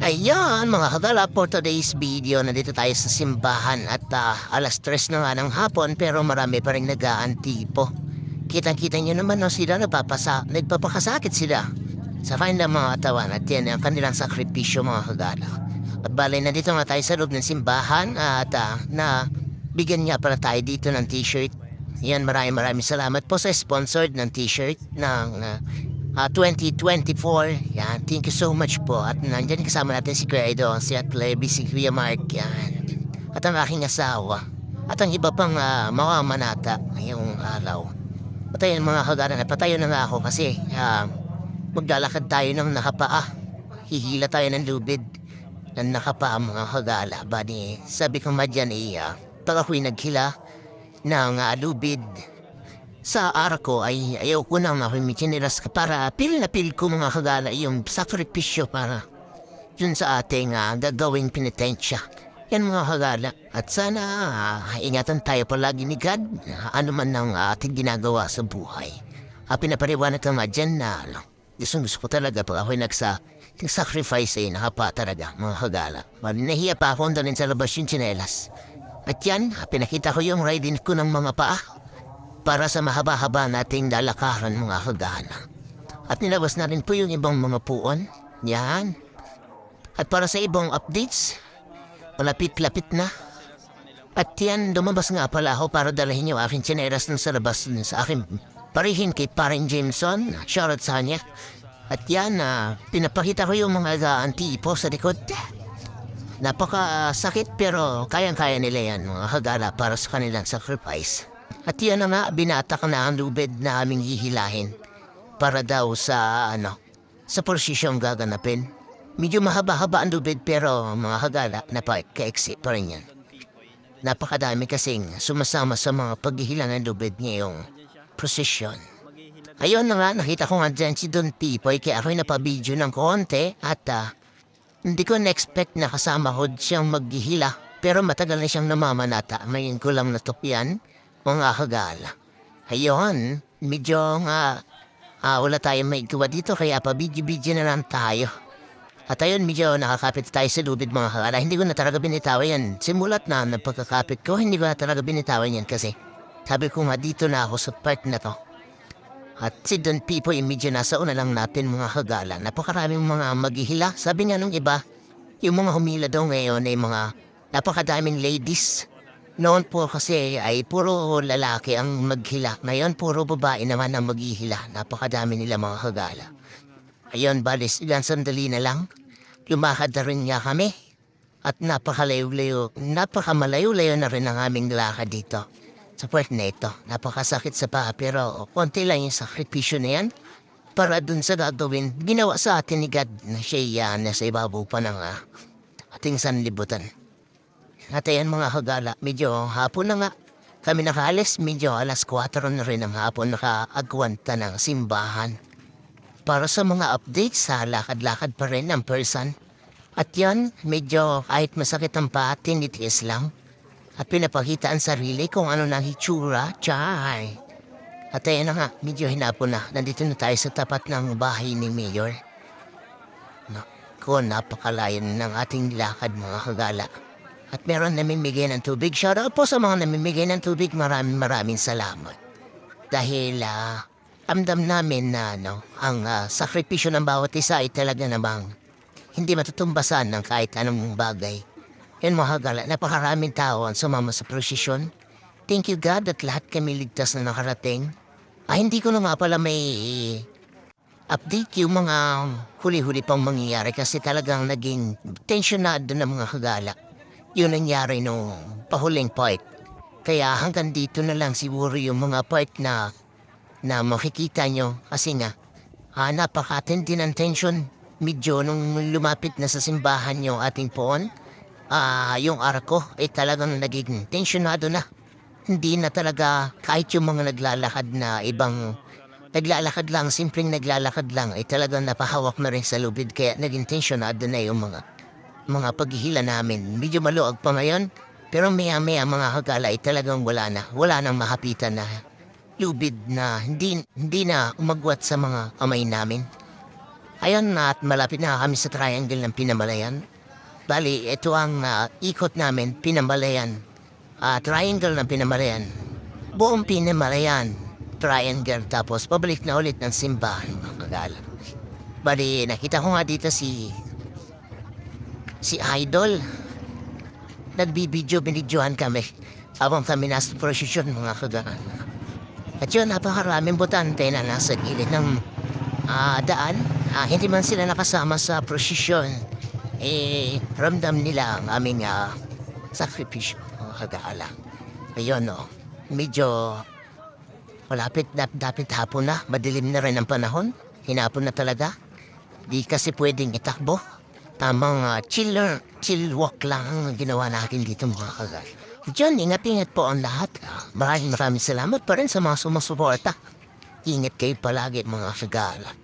Ayan mga kagala for today's video nandito tayo sa simbahan at ah, alas tres na nga ng hapon pero marami pa rin nag-aantipo. Kitang-kita nyo naman no, sila nagpapasa, nagpapakasakit sila sa kanilang mga katawan at yan ang kanilang sakripisyo mga kagala. At balay nandito nga tayo sa loob ng simbahan at ah, na bigyan nga pala tayo dito ng t-shirt. Yan maraming maraming salamat po sa sponsored ng t-shirt ng ah, Ah, 2024. Yan, thank you so much po. At nandyan kasama natin si Kuya Edo, si At Levi, si Kuya Mark, yan. At ang aking asawa. At ang iba pang uh, mga manata ngayong araw. At ayun mga kagana, napatayo na nga ako kasi ah, maglalakad tayo ng nakapaa. Hihila tayo ng lubid ng nakapaa mga kagala. Bani, sabi ko madyan eh, uh, pag ako'y naghila ng ah, lubid, sa araw ko ay ayaw ko nang makimitsiniras ka para pil na pil ko mga kagala yung sakripisyo para yun sa ating ah, gagawing penitensya. Yan mga kagala. At sana ah, ingatan tayo palagi ni God ah, ano man ang ating ginagawa sa buhay. Uh, pinapariwanag ka nga dyan na ano, gusto gusto ko talaga pag ako'y nagsa nag-sacrifice ay nakapa talaga mga kagala. Nahiya pa ako doon sa labas yung tsinelas. At yan, ah, pinakita ko yung riding ko ng mga paa para sa mahaba-haba nating lalakaran mga kagana. At nilabas na rin po yung ibang mga puon. Yan. At para sa ibang updates, malapit-lapit na. At yan, lumabas nga pala ako para dalahin yung aking tsineras ng sa labas dun sa aking parihin kay Paring Jameson. Shoutout sa kanya. At yan, ah, pinapakita ko yung mga uh, antipo sa likod. Napaka sakit pero kayang-kaya nila yan mga kagala para sa kanilang sacrifice. At yan na nga, binatak na ang lubid na aming hihilahin para daw sa ano, sa porsisyong gaganapin. Medyo mahaba-haba ang lubid pero mga kagala, napaka-exit pa rin yan. Napakadami kasing sumasama sa mga paghihila ng lubid ngayong prosesyon. Ayun na nga, nakita ko nga dyan si Don Pipoy kaya ako'y napabidyo ng konti at ah, hindi ko na-expect na kasama ko siyang maghihila pero matagal na siyang namamanata. Ngayon ko lang natupian mga kagala. Ayun, medyo nga ah, wala tayong may gawa dito kaya pa bidyo-bidyo na lang tayo. At ayun, medyo nakakapit tayo sa lubid mga kagala. Hindi ko na talaga binitawan yan. Simulat na ng pagkakapit ko, hindi ko na talaga binitawan yan kasi sabi ko nga dito na ako sa part na to. At si Don Pipo yung medyo nasa una lang natin mga kagala. Napakaraming mga maghihila. Sabi nga nung iba, yung mga humila daw ngayon ay mga napakadaming ladies. Noon po kasi ay puro lalaki ang maghila. Ngayon puro babae naman ang maghihila. Napakadami nila mga kagala. Ayun, balis, ilang sandali na lang. Lumakad na rin nga kami. At napakalayo-layo, napakamalayo-layo na rin ang aming lakad dito. Sa part na ito, napakasakit sa paa pero konti lang yung sakripisyo na yan. Para dun sa gagawin, ginawa sa atin ni God na siya yan nasa ibabaw pa ng ah, ating sanlibutan. At ayan mga kagala, medyo hapon na nga. Kami nakaalis, medyo alas 4 na rin ng hapon nakaagwanta ng simbahan. Para sa mga updates, sa lakad-lakad pa rin ng person. At yan, medyo kahit masakit ang paa, tinitiis lang. At pinapakita ang sarili kung ano nang hitsura, chay. At ayan na nga, medyo hinapon na. Nandito na tayo sa tapat ng bahay ni Mayor. Naku, napakalayo ng ating lakad mga kagala. At meron namimigay ng tubig. Shoutout po sa mga namimigay ng tubig. Maraming maraming salamat. Dahil ah, amdam namin na ano, ang ah, sakripisyo ng bawat isa ay talaga namang hindi matutumbasan ng kahit anong bagay. Yan mga kagala, napakaraming tao ang sumama sa prosesyon. Thank you God at lahat kami ligtas na nakarating. Ah, hindi ko na nga pala may update yung mga huli-huli pang mangyayari kasi talagang naging tensionado ng mga kagala. Yun nangyari nung pahuling part. Kaya hanggang dito na lang siguro yung mga part na na makikita nyo kasi nga ah, napakatindi ng tension. Medyo nung lumapit na sa simbahan yung ating poon, ah, yung arko ay talagang naging tensionado na. Hindi na talaga kahit yung mga naglalakad na ibang naglalakad lang, simpleng naglalakad lang, ay talagang napahawak na rin sa lubid kaya naging tensionado na yung mga mga paghihila namin. Medyo maluag pa ngayon, pero maya-maya mga kagala ay talagang wala na. Wala nang mahapitan na lubid na hindi, hindi na umagwat sa mga kamay namin. Ayan na at malapit na kami sa triangle ng Pinamalayan. Bali, ito ang ah, ikot namin, Pinamalayan. Ah, triangle ng Pinamalayan. Buong Pinamalayan, triangle. Tapos pabalik na ulit ng simbahan, mga kagala. Bali, nakita ko nga dito si... Si Idol. Nagbibideo, binidyohan kami. Habang kami nasa prosesyon, mga kagala. At yun, napakaraming botante na nasa gilid ng ah, daan. Ah, hindi man sila nakasama sa prosesyon. Eh, ramdam nila ang aming ah, sakripisyo, mga kagala. Ayun, no. Medyo malapit na dapat hapon na. Madilim na rin ang panahon. Hinapon na talaga. Di kasi pwedeng itakbo. Tamang ah, chiller, chill walk lang ang ginawa natin dito mga kagal. Diyan, ingat-ingat po ang lahat. Maraming maraming salamat pa rin sa mga sumusuporta. Ingat kayo palagi mga kagal.